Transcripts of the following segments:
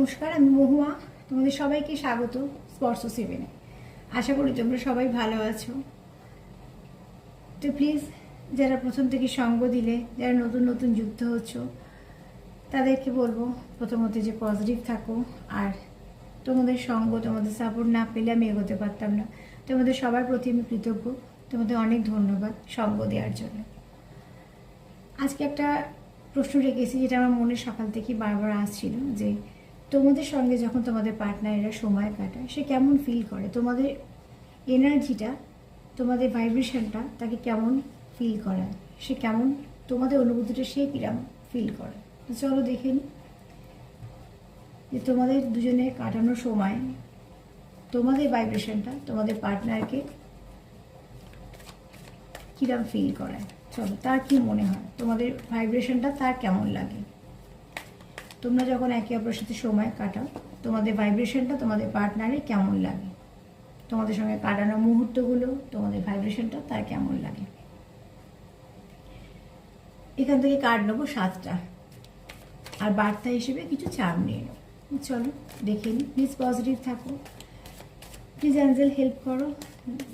নমস্কার, আমি মহুয়া। তোমাদের সবাইকে স্বাগত স্পর্শ সেভেনে। আশা করি তোমরা সবাই ভালো আছো। তো প্লিজ যারা প্রথম থেকে সঙ্গ দিলে, যারা নতুন নতুন যুক্ত হচ্ছ, তাদেরকে বলব, প্রথমত যে পজিটিভ থাকো, আর তোমাদের সঙ্গ, তোমাদের সাপোর্ট না পেলে আমি এগোতে পারতাম না। তোমাদের সবার প্রতি আমি কৃতজ্ঞ। তোমাদের অনেক ধন্যবাদ সঙ্গ দেওয়ার জন্য। আজকে একটা প্রশ্ন রেখেছি, যেটা আমার মনে সকাল থেকে বারবার আসছিল, যে তোমাদের সঙ্গে যখন তোমাদের পার্টনারেরা সময় কাটায়, সে কেমন ফিল করে? তোমাদের এনার্জিটা তোমাদের ভাইব্রেশনটা তাকে কেমন ফিল করায়? সে কেমন, তোমাদের অনুভূতিটা সে কিরম ফিল করে? তো চলো দেখে নিই যে তোমাদের দুজনে কাটানোর সময় তোমাদের ভাইব্রেশনটা তোমাদের পার্টনারকে কিরম ফিল করায়? চলো, তার কি মনে হয়? তোমাদের ভাইব্রেশনটা তার কেমন লাগে? তোমরা যখন একে অপরের সাথে সময় কাটাও, তোমাদের ভাইব্রেশনটা তোমাদের পার্টনারে কেমন লাগে? তোমাদের সঙ্গে কাটানো মুহূর্তগুলো, তোমাদের ভাইব্রেশনটা তার কেমন লাগে? এখান থেকে কার্ড নেব সাতটা। আর বার্তা হিসেবে কিছু চাপ নিয়ে নেব। চলো, দেখে নিই প্লিজ পজিটিভ থাকো। প্লিজ অ্যাঞ্জেল হেল্প করো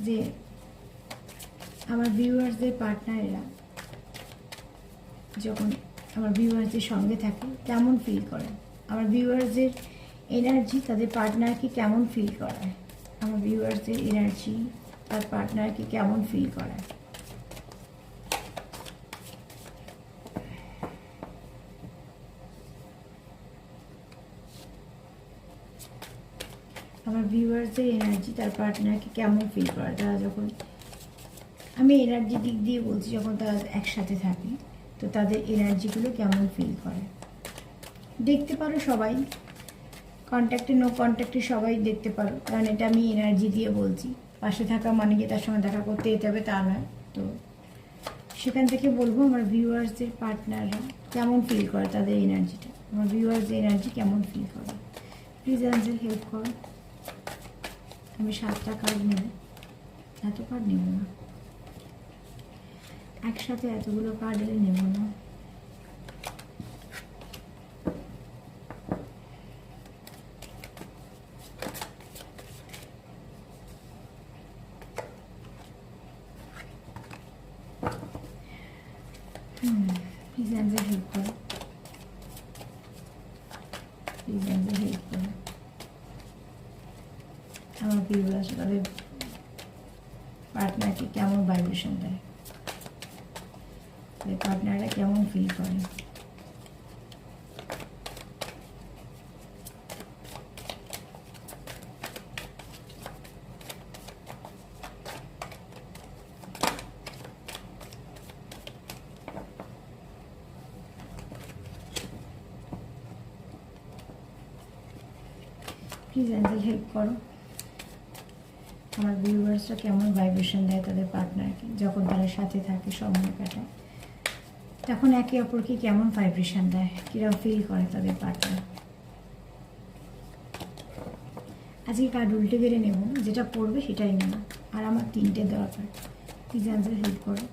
যে আমার ভিউয়ার্সদের পার্টনারেরা যখন আমার ভিউয়ার্সদের সঙ্গে থাকে, কেমন ফিল করে আমার ভিউয়ার্সদের এনার্জি তাদের পার্টনারকে কেমন ফিল করায়? আমার ভিউয়ার্সদের এনার্জি তার পার্টনারকে কেমন ফিল করায়? আমার ভিউয়ার্সদের এনার্জি তার পার্টনারকে কেমন ফিল করে তারা যখন, আমি এনার্জি দিক দিয়ে বলছি, যখন তারা একসাথে থাকে তো তাদের এনার্জিগুলো কেমন ফিল করে? দেখতে পারো সবাই। কন্ট্যাক্টে নো কন্ট্যাক্টে সবাই দেখতে পারো। কারণ এটা আমি এনার্জি দিয়ে বলছি। পাশে থাকা মানে যে তার সঙ্গে দেখা করতে যেতে হবে তা নয়। তো সেখান থেকে বলব আমার ভিউয়ার্সদের পার্টনাররা কেমন ফিল করে তাদের এনার্জিটা আমার ভিউয়ার্সদের এনার্জি কেমন ফিল করে? প্লিজ অ্যান্সার হেল্প করো। আমি সাতটা কার্ড নেব। এত কার্ড নেব না। একসাথে এতগুলো কার্ড এলে নেব না। আমার ভিউয়ার্স তাদের পার্টনারকে কেমন ভাইব্রেশন দেয়? কেমন ফিল করে প্লিজ অ্যাঞ্জেল হেল্প করো। আমার ভিউয়ার্সরা কেমন ভাইব্রেশন দেয় তাদের পার্টনারকে যখন তারা সাথে থাকে, সময় কাটায়। তখন একে অপরকে কেমন ভাইব্রেশন দেয়? কীরকম ফিল করে তাদের পার্টনার আজকে কার্ড উল্টে বেড়ে নেব, যেটা পড়বে সেটাই নেব। আর আমার তিনটে দরকার। প্লিজ অ্যান্সার হেল্প করো।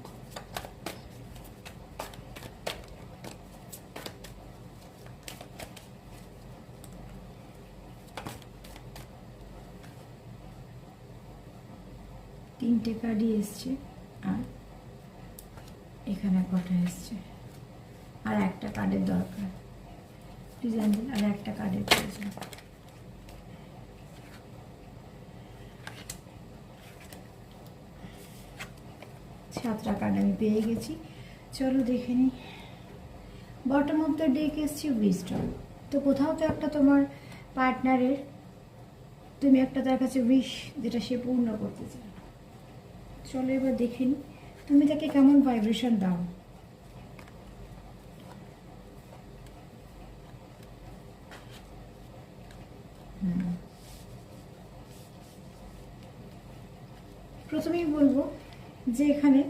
তিনটে কার্ডই এসছে। এখানে কটা এসছে? আর একটা কার্ডের দরকার। অ্যাঞ্জেল আর একটা কার্ডের প্রয়োজন। সাতটা কার্ড আমি পেয়ে গেছি। চলো দেখে নিই। বটম অফ দ্য ডেক এসছি উইস্টম তো কোথাও তো একটা তোমার পার্টনারের তুমি একটা তার কাছে উইশ যেটা সে পূর্ণ করতে চায়। চলো এবার দেখে নিই। তুমি তাকে কেমন ভাইব্রেশন দাও। প্রথমেই বলব যে এখানে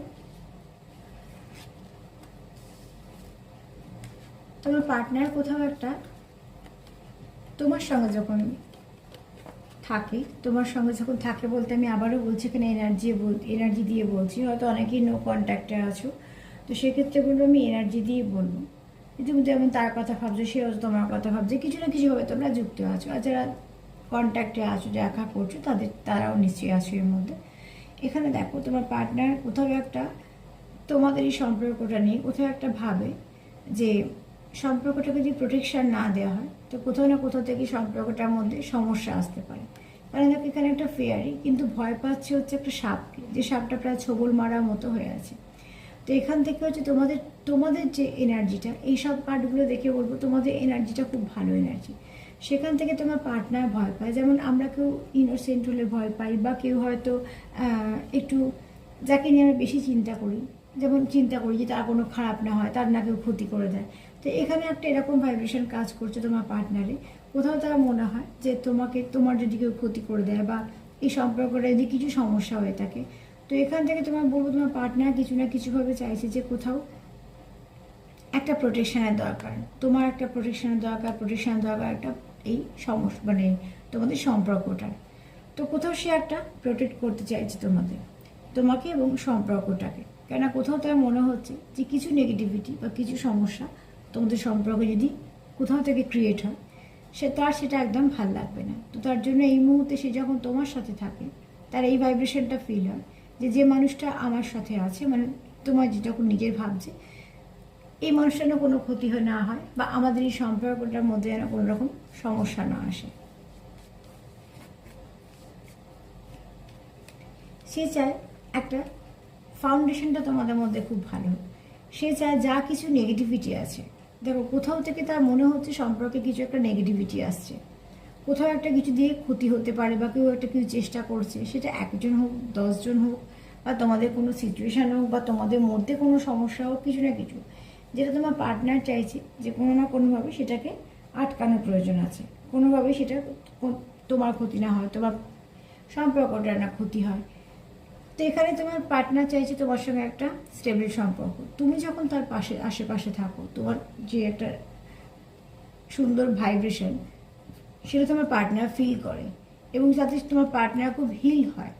তোমার পার্টনার কোথাও একটা তোমার সঙ্গে যখন থাকে, তোমার সঙ্গে যখন থাকে বলতে আমি আবারও বলছি, এখানে এনার্জি এনার্জি দিয়ে বলছি, হয়তো অনেকেই নো কন্ট্যাক্টে আছো। তো সেক্ষেত্রে বলব আমি এনার্জি দিয়ে বলব। তুমি যেমন তার কথা ভাবছ, সেও তোমার কথা ভাবছে, কিছু না কিছুভাবে তোমরা যুক্ত আছো। আর যারা কন্ট্যাক্টে আছো, দেখা করছ, তাদের তারাও নিশ্চয়ই আছো এর মধ্যে। এখানে দেখো, তোমার পার্টনার কোথাও একটা তোমাদের এই সম্পর্কটা নিয়ে কোথাও একটা ভাবে যে সম্পর্কটাকে যদি প্রোটেকশন না দেওয়া হয়, তো কোথাও না কোথাও থেকে সম্পর্কটার মধ্যে সমস্যা আসতে পারে। কারণ দেখো, এখানে একটা ফেয়ারি কিন্তু ভয় পাচ্ছে হচ্ছে একটা সাপকে, যে সাপটা প্রায় ছবল মারার মতো হয়ে আছে। তো এখান থেকে হচ্ছে তোমাদের তোমাদের যে এনার্জিটা এই সব কার্ডগুলো দেখে বলব, তোমাদের এনার্জিটা খুব ভালো এনার্জি সেখান থেকে তোমার পার্টনার ভয় পায়। যেমন আমরা কেউ ইনোসেন্ট হলে ভয় পাই, বা কেউ হয়তো একটু, যাকে নিয়ে আমরা বেশি চিন্তা করি, যেমন চিন্তা করি যে তার কোনো খারাপ না হয়, তার না কেউ ক্ষতি করে দেয়। তো এখানে একটা এরকম ভাইব্রেশন কাজ করছে তোমার পার্টনারে কোথাও তার মনে হয় যে তোমাকে, তোমার যদি কেউ ক্ষতি করে দেয় বা এই সম্পর্কটা যদি কিছু সমস্যা হয়ে থাকে, তো এখান থেকে তোমার বলব তোমার পার্টনার কিছু না কিছুভাবে চাইছে যে কোথাও একটা প্রোটেকশনের দরকার। তোমার একটা প্রোটেকশনের দরকার প্রোটেকশনের দরকার একটা এই সমস্যা মানে তোমাদের সম্পর্কটার। তো কোথাও সে একটা প্রোটেক্ট করতে চাইছে তোমাদের, তোমাকে এবং সম্পর্কটাকে। কেননা কোথাও তার মনে হচ্ছে যে কিছু নেগেটিভিটি বা কিছু সমস্যা তোমাদের সম্পর্কে যদি কোথাও থেকে ক্রিয়েট হয়, সে তার সেটা একদম ভালো লাগবে না। তো তার জন্য এই মুহূর্তে সে যখন তোমার সাথে থাকে, তার এই ভাইব্রেশনটা ফিল হয় যে যে মানুষটা আমার সাথে আছে মানে তোমার যখন নিজের ভাবছে, এই মানুষটার যেন কোনো ক্ষতি হয় না হয় বা আমাদের এই সম্পর্কটার মধ্যে যেন কোনো রকম সমস্যা না আসে। সে চায় একটা ফাউন্ডেশনটা তোমাদের মধ্যে খুব ভালো সে চায় যা কিছু নেগেটিভিটি আছে দেখো, কোথাও থেকে তার মনে হচ্ছে সম্পর্কে কিছু একটা নেগেটিভিটি আসছে। কোথাও একটা কিছু দিয়ে ক্ষতি হতে পারে বা কেউ একটা কিছু চেষ্টা করছে, সেটা একজন হোক, দশজন হোক, বা তোমাদের কোনো সিচুয়েশান হোক, বা তোমাদের মধ্যে কোনো সমস্যা হোক, কিছু না কিছু। যেটা তোমার পার্টনার চাইছে যে কোনো না কোনোভাবে সেটাকে আটকানোর প্রয়োজন আছে। কোনোভাবে সেটা তোমার ক্ষতি না হয়, তোমার সম্পর্কটা না ক্ষতি হয়। তো এখানে তোমার পার্টনার চাইছে তোমার সঙ্গে একটা স্টেবল সম্পর্ক। তুমি যখন তার পাশে, আশেপাশে থাকো, তোমার যে একটা সুন্দর ভাইব্রেশন সেটা তোমার পার্টনার ফিল করে। এবং যাতে তোমার পার্টনার খুব হিল হয়,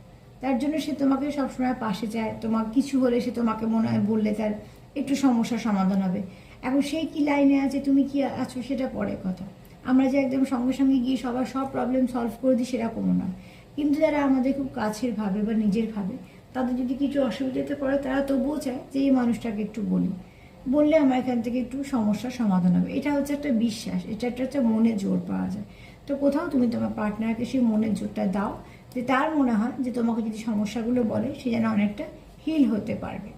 তার জন্য সে তোমাকে সবসময় পাশে চায় তোমার কিছু হলে সে তোমাকে মনে হয় বললে তার একটু সমস্যার সমাধান হবে। এখন সেই কি লাইনে আছে, তুমি কি আছো, সেটা পরে কথা। আমরা যে একদম সঙ্গে সঙ্গে গিয়ে সবার সব প্রবলেম সলভ করে দিই, সেরকমও নয়। কিন্তু যারা আমাদের খুব কাছের ভাবে বা নিজের ভাবে, তাদের যদি কিছু অসুবিধাতে পড়ে তারা তবুও চায় যে এই মানুষটাকে একটু বলি। বললে আমার এখান থেকে একটু সমস্যার সমাধান হবে। এটা হচ্ছে একটা বিশ্বাস, এটা একটা হচ্ছে মনে জোর পাওয়া যায়। তো কোথাও তুমি তোমার পার্টনারকে সেই মনের জোরটা দাও যে তার মনে হয় যে তোমাকে যদি সমস্যাগুলো বলে, সে যেন অনেকটা হিল হতে পারবে।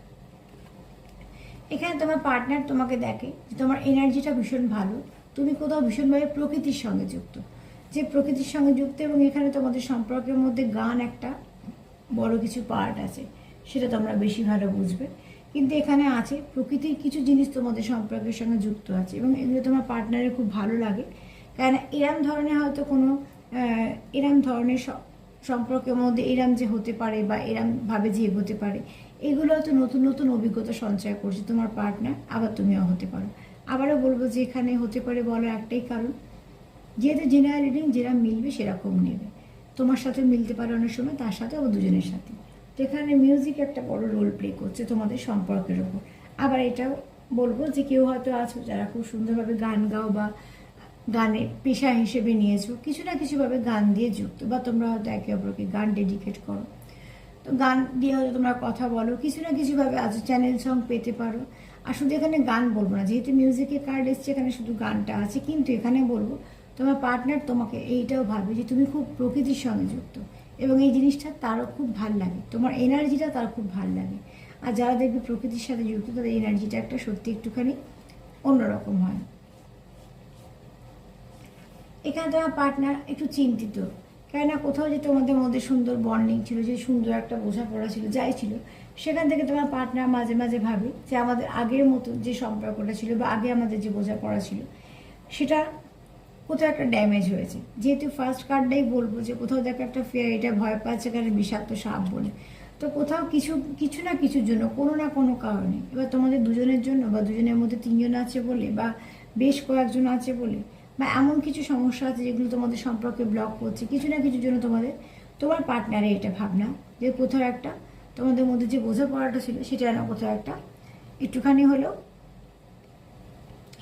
এখানে তোমার পার্টনার তোমাকে দেখে যে তোমার এনার্জিটা ভীষণ ভালো। তুমি কোথাও ভীষণভাবে প্রকৃতির সঙ্গে যুক্ত। যে প্রকৃতির সঙ্গে যুক্ত এবং এখানে তোমাদের সম্পর্কের মধ্যে গান একটা বড় কিছু পার্ট আছে, সেটা তোমরা বেশি ভালো বুঝবে। কিন্তু এখানে আছে, প্রকৃতির কিছু জিনিস তোমাদের সম্পর্কের সঙ্গে যুক্ত আছে এবং এগুলো তোমার পার্টনারের খুব ভালো লাগে। কারণ এরম ধরনের হয়তো কোনো এরম ধরনের সম্পর্কের মধ্যে এরম যে হতে পারে বা এরম ভাবে যে এগোতে পারে, এগুলো হয়তো নতুন নতুন অভিজ্ঞতা সঞ্চয় করছে তোমার পার্টনার আবার তুমিও হতে পারো। আবারও বলব যে এখানে হতে পারে বলার একটাই কারণ যেহেতু জেনারেল রিডিং যেরা মিলবে সেরকম নেবে। তোমার সাথে মিলতে পারে অনেক সময়, তার সাথে ও দুজনের সাথে। তো এখানে মিউজিক একটা বড় রোল প্লে করছে তোমাদের সম্পর্কের ওপর আবার এটাও বলব যে কেউ হয়তো আছো যারা খুব সুন্দরভাবে গান গাও বা গানে পেশা হিসেবে নিয়েছো, কিছু না কিছুভাবে গান দিয়ে যুক্ত বা তোমরা হয়তো একে অপরকে গান ডেডিকেট করো। তো গান দিয়ে হয়তো তোমরা কথা বলো, কিছু না কিছুভাবে আজ চ্যানেল সং পেতে পারো। আর শুধু এখানে গান বলব না, যেহেতু মিউজিকে কার্ড এসছে, এখানে শুধু গানটা আছে, কিন্তু এখানে বলব তোমার পার্টনার তোমাকে এইটাও ভাববে যে তুমি খুব প্রকৃতির সঙ্গে যুক্ত এবং এই জিনিসটা তারও খুব ভালো লাগে। তোমার এনার্জিটা তার খুব ভালো লাগে। আর যারা দেখবে প্রকৃতির সাথে যুক্ত, তাদের এনার্জিটা একটা সত্যি একটুখানি অন্যরকম হয়। এখানে তোমার পার্টনার একটু চিন্তিত। কেননা কোথাও যে তোমাদের মধ্যে সুন্দর বন্ডিং ছিল, যে সুন্দর একটা বোঝাপড়া ছিল, যাই ছিল, সেখান থেকে তোমার পার্টনার মাঝে মাঝে ভাবে যে আমাদের আগের মতো যে সম্পর্কটা ছিল বা আগে আমাদের যে বোঝাপড়া ছিল, সেটা কোথাও একটা ড্যামেজ হয়েছে। যেহেতু ফার্স্ট কার্ডটাই বলব যে কোথাও দেখো একটা ফেয়ার এটা ভয় পাচ্ছে কারণ বিষাক্ত সাপ বলে। তো কোথাও কিছু কিছু না কিছুর জন্য, কোনো না কোনো কারণে, এবার তোমাদের দুজনের জন্য বা দুজনের মধ্যে তিনজন আছে বলে বা বেশ কয়েকজন আছে বলে বা এমন কিছু সমস্যা আছে যেগুলো তোমাদের সম্পর্কে ব্লক করছে, কিছু না কিছুর জন্য তোমাদের, তোমার পার্টনারে এটা ভাবনা যে কোথাও একটা তোমাদের মধ্যে যে বোঝাপড়াটা ছিল সেটা না কোথাও একটা একটুখানি হলেও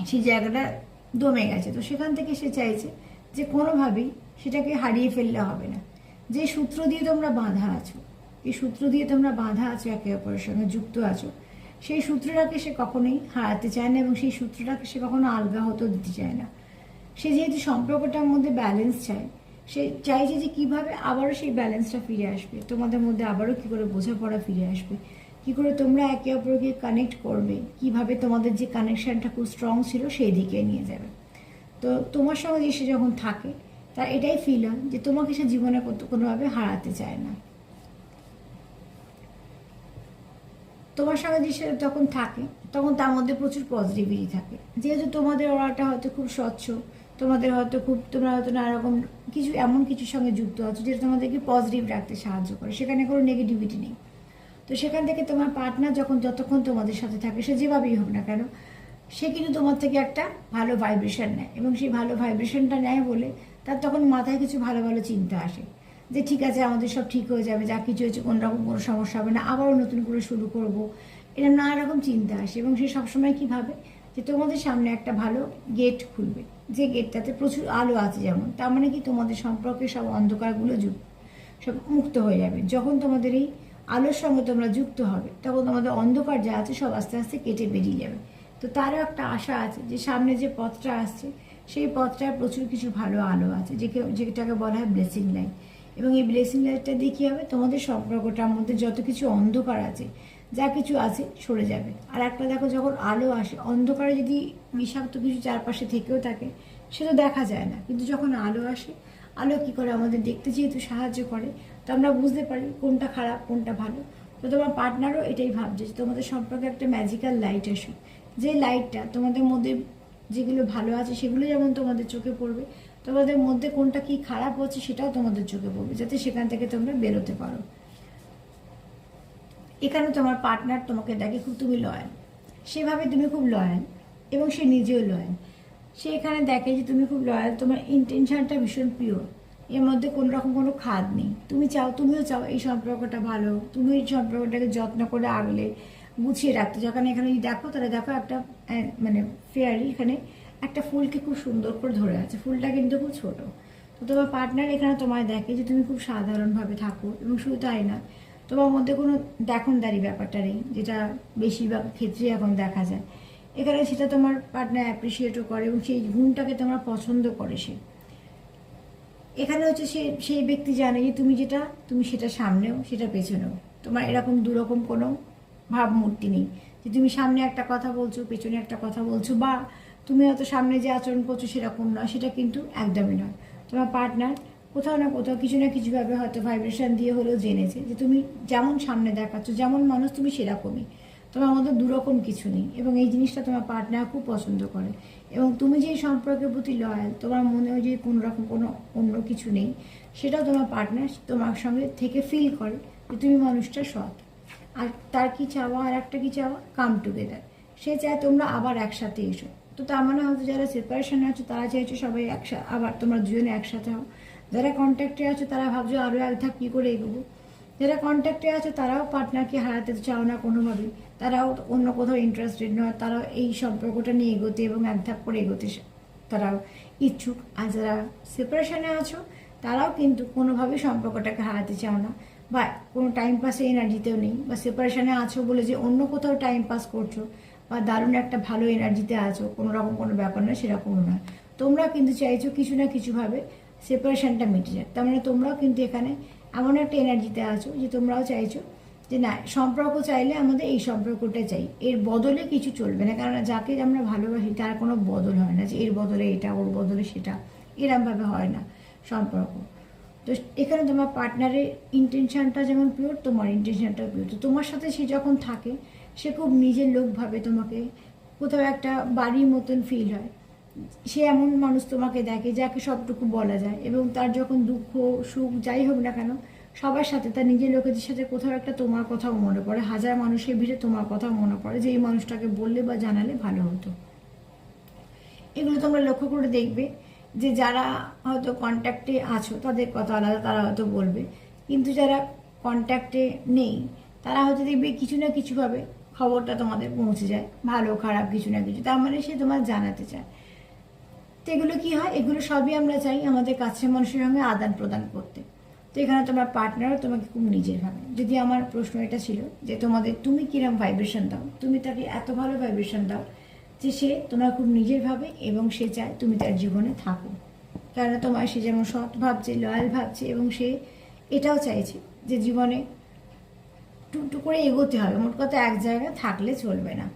সেই জায়গাটা দমে গেছে। তো সেখান থেকে সে চাইছে যে কোনোভাবেই সেটাকে হারিয়ে ফেললে হবে না। যে সূত্র দিয়ে তোমরা বাঁধা আছো, এই সূত্র দিয়ে তোমরা বাঁধা আছো, একে অপরের সঙ্গে যুক্ত আছো, সেই সূত্রটাকে সে কখনোই হারাতে চায় না এবং সেই সূত্রটাকে সে কখনো আলগা হতেও দিতে চায় না। সে যেহেতু সম্পর্কটার মধ্যে ব্যালেন্স চায়, সে চাইছে যে কীভাবে আবারও সেই ব্যালেন্সটা ফিরে আসবে, তোমাদের মধ্যে আবারও কি করে বোঝাপড়া ফিরে আসবে কি করে তোমরা একে অপরকে কানেক্ট করবে? কীভাবে তোমাদের যে কানেকশনটা খুব স্ট্রং ছিল সেই দিকে নিয়ে যাবে? তো তোমার সঙ্গে সে যখন থাকে, তার এটাই ফিল হয় যে তোমাকে সে জীবনে কোনোভাবে হারাতে চায় না। তোমার সঙ্গে যে সে যখন থাকে, তখন তার মধ্যে প্রচুর পজিটিভিটি থাকে। যেহেতু তোমাদের ওরাটা হয়তো খুব স্বচ্ছ, তোমাদের হয়তো খুব, তোমরা হয়তো নানা রকম কিছু, এমন কিছুর সঙ্গে যুক্ত আছো যেটা তোমাদেরকে পজিটিভ রাখতে সাহায্য করে। সেখানে কোনো নেগেটিভিটি নেই। তো সেখান থেকে তোমার পার্টনার যখন যতক্ষণ তোমাদের সাথে থাকে, সে যেভাবেই হোক না কেন, সে কিন্তু তোমার থেকে একটা ভালো ভাইব্রেশন নেয় এবং সেই ভালো ভাইব্রেশনটা নেয় বলে তার তখন মাথায় কিছু ভালো ভালো চিন্তা আসে যে ঠিক আছে, আমাদের সব ঠিক হয়ে যাবে, যা কিছু হয়েছে, কোনো রকম কোনো সমস্যা হবে না, আবারও নতুন করে শুরু করব। এরকম নানা রকম চিন্তা আসে এবং সে সবসময় কী ভাবে যে তোমাদের সামনে একটা ভালো গেট খুলবে। যে গেটটাতে প্রচুর আলো আছে যেমন, তার মানে কি তোমাদের সম্পর্কে সব অন্ধকারগুলো যুক্ত, সব মুক্ত হয়ে যাবে। যখন তোমাদের এই আলোর সঙ্গে তোমরা যুক্ত হবে, তখন তোমাদের অন্ধকার যা আছে সব আস্তে আস্তে কেটে বেরিয়ে যাবে। তো তারও একটা আশা আছে যে সামনে যে পথটা আসছে, সেই পথটায় প্রচুর কিছু ভালো আলো আছে যে যেটাকে বলা হয় ব্লেসিং লাইন এবং এই ব্লেসিং লাইটটা দিয়ে কী হবে? তোমাদের সম্পর্কটার মধ্যে যত কিছু অন্ধকার আছে, যা কিছু আছে সরে যাবে। আর একটা দেখো, যখন আলো আসে, অন্ধকারে যদি বিষাক্ত কিছু চারপাশে থেকেও থাকে সেটা দেখা যায় না। কিন্তু যখন আলো আসে, আলো কী করে আমাদের দেখতে যেহেতু সাহায্য করে তো আমরা বুঝতে পারি কোনটা খারাপ, কোনটা ভালো। তো তোমার পার্টনারও এটাই ভাবছে যে তোমাদের সম্পর্কে একটা ম্যাজিক্যাল লাইট আসুক। যে লাইটটা তোমাদের মধ্যে যেগুলো ভালো আছে সেগুলো যেমন তোমাদের চোখে পড়বে, তোমাদের মধ্যে কোনটা কি খারাপ হচ্ছে সেটাও তোমাদের চোখে পড়বে, যাতে সেখান থেকে তোমরা বেরোতে পারো। এখানে তোমার পার্টনার তোমাকে দেখে খুব তুমি লয়াল সেভাবে তুমি খুব লয়াল এবং সে নিজেও লয়াল সে এখানে দেখে যে তুমি খুব লয়াল তোমার ইন্টেনশনটা ভীষণ পিওর এর মধ্যে কোনো রকম কোনো খাদ নেই। তুমি চাও, তুমিও চাও এই সম্পর্কটা ভালো। তুমি এই সম্পর্কটাকে যত্ন করে আগলে গুছিয়ে রাখতে। যখন এখানে যদি দেখো, তাহলে দেখো একটা মানে ফেয়ারি এখানে একটা ফুলকে খুব সুন্দর করে ধরে আছে। ফুলটা কিন্তু খুব ছোট। তো তোমার পার্টনার এখানে তোমায় দেখে যে তুমি খুব সাধারণভাবে থাকো এবং শুধু তাই না, তোমার মধ্যে কোনো দেখনদারি ব্যাপারটা নেই, যেটা বেশিরভাগ ক্ষেত্রে এখন দেখা যায়। এখানে সেটা তোমার পার্টনার অ্যাপ্রিসিয়েটও করে এবং সেই গুণটাকে তোমার পছন্দ করে সে। এখানে হচ্ছে সে, সেই ব্যক্তি জানে যে তুমি যেটা, তুমি সেটা সামনেও, সেটা পেছনেও। তোমার এরকম দুরকম কোনো ভাবমূর্তি নেই যে তুমি সামনে একটা কথা বলছো, পেছনে একটা কথা বলছো, বা তুমি হয়তো সামনে যে আচরণ করছ সেরকম নয়, সেটা কিন্তু একদমই নয়। তোমার পার্টনার কোথাও না কোথাও কিছু না কিছুভাবে হয়তো ভাইব্রেশন দিয়ে হলেও জেনেছে যে তুমি যেমন সামনে দেখাচ্ছ, যেমন মানুষ, তুমি সেরকমই। তোমার মধ্যে দুরকম কিছু নেই। এবং এই জিনিসটা তোমার পার্টনার খুব পছন্দ করে। এবং তুমি যে সম্পর্কের প্রতি লয়াল তোমার মনেও যে কোনো রকম কোনো অন্য কিছু নেই, সেটাও তোমার পার্টনার তোমার সঙ্গে থেকে ফিল করে যে তুমি মানুষটা সৎ। আর তার কি চাওয়া আর একটা কি চাওয়া? কাম টুগেদার সে চায় তোমরা আবার একসাথে এসো। তো তার মানে হয়তো যারা সেপারেশনে আছো, তারা চাইছো সবাই একসাথে আবার তোমরা দুজনে একসাথে হও। যারা কন্ট্যাক্টে আছো, তারা ভাবছ আরও এক ধাপ কী করে এগোবো? যারা কন্ট্যাক্টে আছে, তারাও পার্টনারকে হারাতে চাও না কোনোভাবেই। তারাও অন্য কোথাও ইন্টারেস্টেড নয়। তারাও এই সম্পর্কটা নিয়ে এগোতে এবং এক ধাপ করে এগোতে তারাও ইচ্ছুক। আর যারা সেপারেশনে আছো, তারাও কিন্তু কোনোভাবেই সম্পর্কটাকে হারাতে চাও না। বা কোনো টাইম পাসে এনার্জিতেও নেই। বা সেপারেশনে আছো বলে যে অন্য কোথাও টাইম পাস করছ, বা দারুণ একটা ভালো এনার্জিতে আছো, কোনো রকম কোনো ব্যাপার নয়, সেরকমও নয়। তোমরা কিন্তু চাইছো কিছু না কিছুভাবে সেপারেশনটা মিটে যাক। তার মানে তোমরাও কিন্তু এখানে এমন একটা এনার্জিতে আছো যে তোমরাও চাইছো যে না, সম্পর্ক চাইলে আমাদের এই সম্পর্কটা চাই। এর বদলে কিছু চলবে না কারণ যাকে আমরা ভালোবাসি তার কোনো বদল হয় না যে এর বদলে এটা, ওর বদলে সেটা। এরমভাবে হয় না সম্পর্ক। তো এখানে তোমার পার্টনারের ইন্টেনশনটা যেমন পিওর তোমার ইন্টেনশনটা পিওর তো তোমার সাথে সে যখন থাকে, সে খুব নিজের লোক ভাবে তোমাকে কোথাও একটা বাড়ির মতন ফিল হয়। সে এমন মানুষ তোমাকে দেখে যাকে সবটুকু বলা যায়। এবং তার যখন দুঃখ, সুখ যাই হোক না কেন, সবার সাথে, তার নিজের লোকেদের সাথে কোথাও একটা তোমার কথাও মনে পড়ে। হাজার মানুষের ভিড়ে তোমার কথাও মনে পড়ে যে এই মানুষটাকে বললে বা জানালে ভালো হতো। এগুলো তোমরা লক্ষ্য করে দেখবে যে যারা হয়তো কন্ট্যাক্টে আছো, তাদের কথা আলাদা, তারা হয়তো বলবে। কিন্তু যারা কন্ট্যাক্টে নেই, তারা হয়তো দেখবে কিছু না কিছুভাবে খবরটা তোমাদের পৌঁছে যায়, ভালো, খারাপ কিছু না কিছু। তার মানে সে তোমার জানাতে চায়। তো এগুলো কি হয়? এগুলো সবই আমরা চাই আমাদের কাছের মানুষের সঙ্গে আদান প্রদান করতে। তো এখানে তোমার পার্টনারও তোমাকে খুব নিজের ভাবে। যদি আমার প্রশ্ন এটা ছিল যে তোমাদের তুমি কিরম ভাইব্রেশন দাও? তুমি তাকে এত ভালো ভাইব্রেশন দাও যে সে তোমার খুব নিজের ভাবে এবং সে চায় তুমি তার জীবনে থাকো। কেননা তোমার সে যেমন সৎ ভাবছে লয়াল ভাবছে এবং সে এটাও চাইছে যে জীবনে টুকটু করে এগোতে হবে। মোট কথা এক জায়গায় থাকলে চলবে না।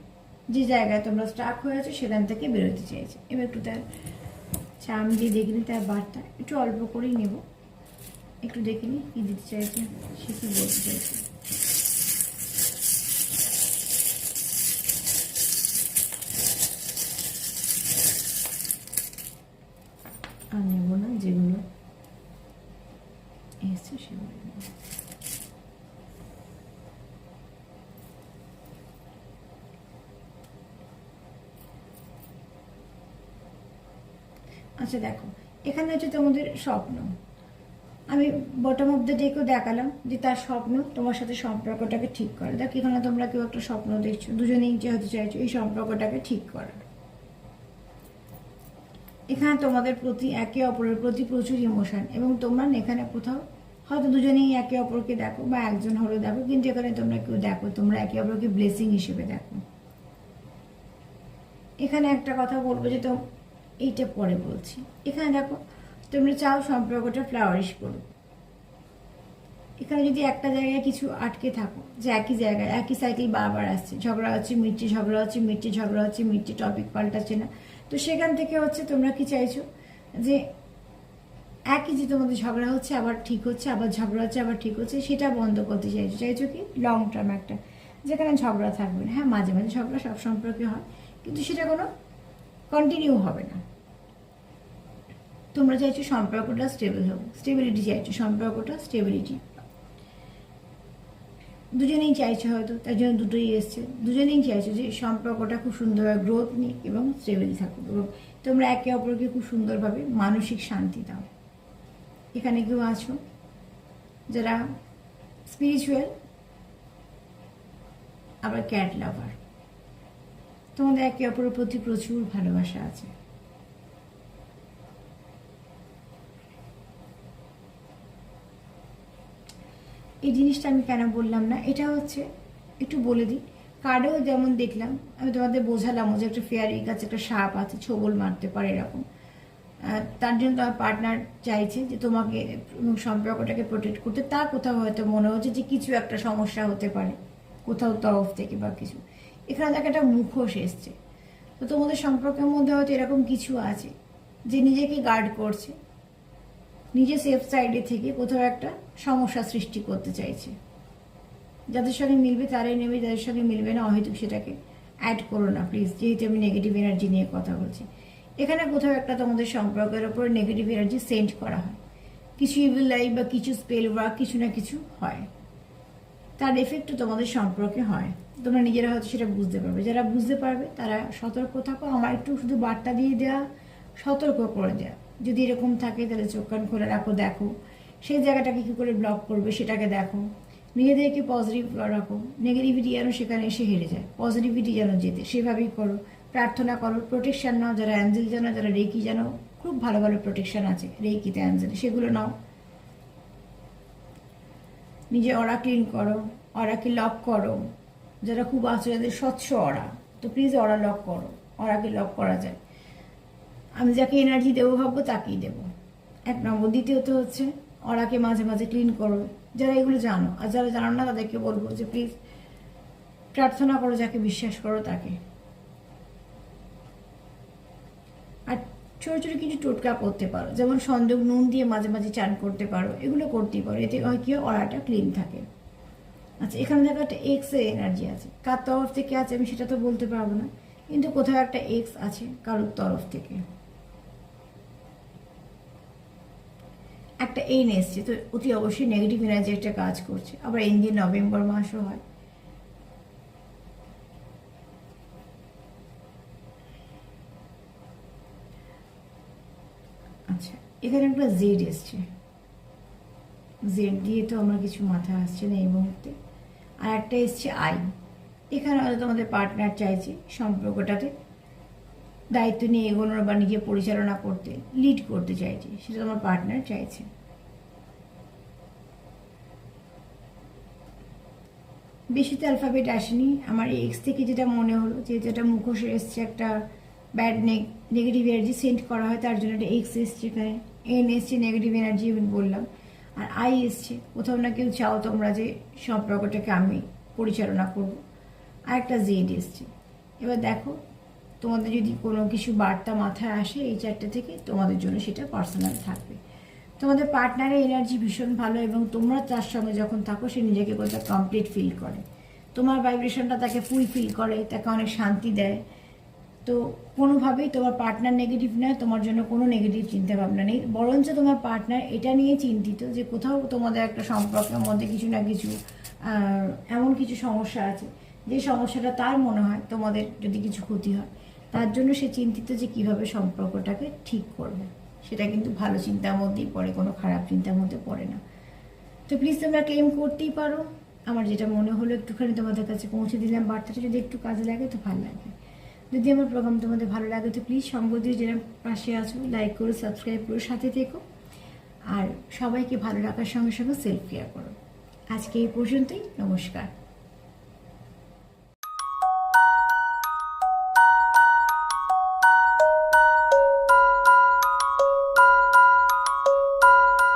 যে জায়গায় তোমরা স্টাক হয়ে আছো সেখান থেকে বেরোতে চাইছে। এবার একটু তার আচ্ছা আমি যে দেখিনি তার বারটা। একটু অল্প করেই নেব। একটু দেখে নিই কী দিতে চাইছে, সে কী বলতে চাইছে। আর নেব না যেগুলো এসছে সেগুলো। আচ্ছা দেখো, এখানে হচ্ছে তোমাদের স্বপ্ন। আমি বটম অফ দ্য ডেকেও দেখালাম যে তার স্বপ্ন তোমার সাথে সম্পর্কটাকে ঠিক করে। দেখো, এখানে তোমরা কেউ একটা স্বপ্ন দেখছ, দুজনেই যেহেতু চাইছো, এই সম্পর্কটাকে ঠিক করার। এখানে তোমাদের প্রতি, একে অপরের প্রতি প্রচুর ইমোশন এবং তোমরা এখানে কোথাও, হয়তো দুজনেই একে অপরকে দেখো বা একজন হলেও দেখো, কিন্তু এখানে তোমরা কেউ দেখো, তোমরা একে অপরকে ব্লেসিং হিসেবে দেখো। এখানে একটা কথা বলব যে তো এইটা পরে বলছি। এখানে দেখো, তোমরা চাও সম্পর্কটা ফ্লাওয়ারিশ করুক। এখানে যদি একটা জায়গায় কিছু আটকে থাকো, যে একই জায়গায়, একই সাইকেল বারবার আসছে, ঝগড়া হচ্ছে, মিটছে, ঝগড়া হচ্ছে, মিটছে, ঝগড়া হচ্ছে, মিটছে টপিক পাল্টাচ্ছে না। তো সেখান থেকে হচ্ছে তোমরা কি চাইছো? যে একই যে তোমাদের ঝগড়া হচ্ছে, আবার ঠিক হচ্ছে, আবার ঝগড়া হচ্ছে, আবার ঠিক হচ্ছে, সেটা বন্ধ করতে চাইছো। চাইছো কি? লং টার্ম একটা, যেখানে ঝগড়া থাকবে না। হ্যাঁ মাঝে মাঝে ঝগড়া সব সম্পর্কে হয়, কিন্তু সেটা কোনো কন্টিনিউ হবে না। তোমরা চাইছো সম্পর্কটা স্টেবল হোক। স্টেবিলিটি চাইছো, সম্পর্কটা স্টেবিলিটি দুজনেই চাইছো হয়তো, তার জন্য দুটোই এসছে। দুজনেই চাইছো যে সম্পর্কটা খুব সুন্দরভাবে গ্রোথ নিক এবং স্টেবল থাকুক। এবং তোমরা একে অপরকে খুব সুন্দরভাবে মানসিক শান্তি দাও। এখানে কেউ আছো? যারা স্পিরিচুয়াল আবার ক্যাট লাভার তোমাদের একে অপরের প্রতি প্রচুর ভালোবাসা আছে। এই জিনিসটা আমি কেন বললাম না? এটা হচ্ছে, একটু বলে দিই। কার্ডেও যেমন দেখলাম, আমি তোমাদের বোঝালাম যে একটা ফেয়ারি গাছ একটা সাপ আছে, ছবল মারতে পারে এরকম। তার জন্য তোমার পার্টনার চাইছে যে তোমাকে সম্পর্কটাকে প্রোটেক্ট করতে। তার কোথাও হয়তো মনে হচ্ছে যে কিছু একটা সমস্যা হতে পারে, কোথাও তরফ থেকে বা কিছু। এখানে দেখো একটা মুখোশ এসছে। তো তোমাদের সম্পর্কের মধ্যে হয়তো এরকম কিছু আছে যে নিজেকে গার্ড করছে। নিজে সেফ সাইডে থেকে কোথাও একটা সমস্যা সৃষ্টি করতে চাইছে। যাদের সঙ্গে মিলবে তারাই নেবে, যাদের সঙ্গে মিলবে না অহেতুক সেটাকে অ্যাড করো না প্লিজ যেহেতু আমি নেগেটিভ এনার্জি নিয়ে কথা বলছি। এখানে কোথাও একটা তোমাদের সম্পর্কের ওপর নেগেটিভ এনার্জি সেন্ড করা হয়। কিছু ইভিল লাইফ বা কিছু স্পেল ওয়ার্ক কিছু না কিছু হয়। তার এফেক্টও তোমাদের সম্পর্কে হয়। তোমরা নিজেরা হয়তো সেটা বুঝতে পারবে। যারা বুঝতে পারবে, তারা সতর্ক থাকো। আমার একটু শুধু বার্তা দিয়ে দেওয়া, সতর্ক করে দেওয়া। যদি এরকম থাকে, তাহলে চোখ কান খোলা রাখো, দেখো। সেই জায়গাটাকে কী করে ব্লক করবে, সেটাকে দেখো। নিজেদেরকে পজিটিভ রাখো। নেগেটিভিটি যেন সেখানে এসে হেরে যায়। পজিটিভিটি যেন যেতে সেভাবেই করো। প্রার্থনা করো প্রোটেকশন নাও, যারা অ্যাঞ্জেল জানো যারা রেকি জানো খুব ভালো ভালো প্রোটেকশন আছে, রেকিতে অ্যাঞ্জেল সেগুলো নাও। নিজে অরা ক্লিন করো অরাকে লক করো। যারা খুব আছে, যাদের স্বচ্ছ অরা তো প্লিজ অরা লক করো। অরাকে লক করা যায়। আমি যাকে এনার্জি দেবো ভাববো তাকেই দেবো। এক নম্বর। দ্বিতীয়ত হচ্ছে অরাকে মাঝে মাঝে ক্লিন করো। যারা এগুলো জানো, আর যারা জানো না তাদেরকে বলব যে প্লিজ প্রার্থনা করো যাকে বিশ্বাস করো তাকে। আর ছোটো ছোটো কিছু টোটকা করতে পারো, যেমন সন্দক, নুন দিয়ে মাঝে মাঝে চান করতে পারো, এগুলো করতেই পারো। এতে হয় কি অরাটা ক্লিন থাকে। আচ্ছা এখানে দেখো একটা এক্সের এনার্জি আছে। কার তরফ থেকে আছে আমি সেটা তো বলতে পারব না, কিন্তু কোথাও একটা এক্স আছে কারোর তরফ থেকে। একটা এন এসছে তো অতি অবশ্যই নেগেটিভ এনার্জি একটা কাজ করছে। আবার এন দিয়ে নভেম্বর মাসও হয়। আচ্ছা এখানে একটা জেড এসছে। জেড দিয়ে তো আমার কিছু মাথা আসছে না এই মুহূর্তে। আর একটা এসছে আই এখানে হয়তো তোমাদের পার্টনার চাইছে সম্পর্কটাতে। দায়িত্ব নিয়ে এগোনোর বা নিজে পরিচালনা করতে লিড করতে চাইছে, সেটা তোমার পার্টনার চাইছে। বেশি তো অ্যালফাবেট আসেনি। আমার এক্স থেকে যেটা মনে হলো যে যেটা মুখোশে এসছে একটা ব্যাড নেগেটিভ এনার্জি সেন্ড করা হয়, তার জন্য একটা এক্স এসছে এখানে। এন এসছে নেগেটিভ এনার্জি আমি বললাম। আর আই এসছে, কোথাও না কেউ চাও তোমরা যে সম্পর্কটাকে আমি পরিচালনা করব। আর একটা জেড এসছে। এবার দেখো তোমাদের যদি কোনো কিছু বার্তা মাথায় আসে এই চারটে থেকে, তোমাদের জন্য সেটা পার্সোনাল থাকবে। তোমাদের পার্টনারের এনার্জি ভীষণ ভালো এবং তোমরা তার সঙ্গে যখন থাকো, সে নিজেকে কোথাও কমপ্লিট ফিল করে। তোমার ভাইব্রেশনটা তাকে ফুল ফিল করে, তাকে অনেক শান্তি দেয়। তো কোনোভাবেই তোমার পার্টনার নেগেটিভ নয়, তোমার জন্য কোনো নেগেটিভ চিন্তা ভাবনা নেই। বরঞ্চ তোমার পার্টনার এটা নিয়ে চিন্তিত যে কোথাও তোমাদের একটা সম্পর্কের মধ্যে কিছু না কিছু এমন কিছু সমস্যা আছে, যে সমস্যাটা তার মনে হয় তোমাদের যদি কিছু ক্ষতি হয়। তার জন্য সে চিন্তিত যে কীভাবে সম্পর্কটাকে ঠিক করবে। সেটা কিন্তু ভালো চিন্তার মধ্যেই পড়ে, কোনো খারাপ চিন্তার মধ্যে পড়ে না। তো প্লিজ তোমরা ক্লেম করতেই পারো। আমার যেটা মনে হলো একটুখানি তোমাদের কাছে পৌঁছে দিলাম। বার্তাটা যদি একটু কাজে লাগে তো ভালো লাগে। যদি আমার প্রোগ্রাম তোমাদের ভালো লাগে তো প্লিজ সঙ্গ দিয়ে যারা পাশে আছো লাইক করো সাবস্ক্রাইব করো, সাথে থেকো। আর সবাইকে ভালো রাখার সঙ্গে সঙ্গে সেলফ কেয়ার করো। আজকে এই পর্যন্তই। নমস্কার।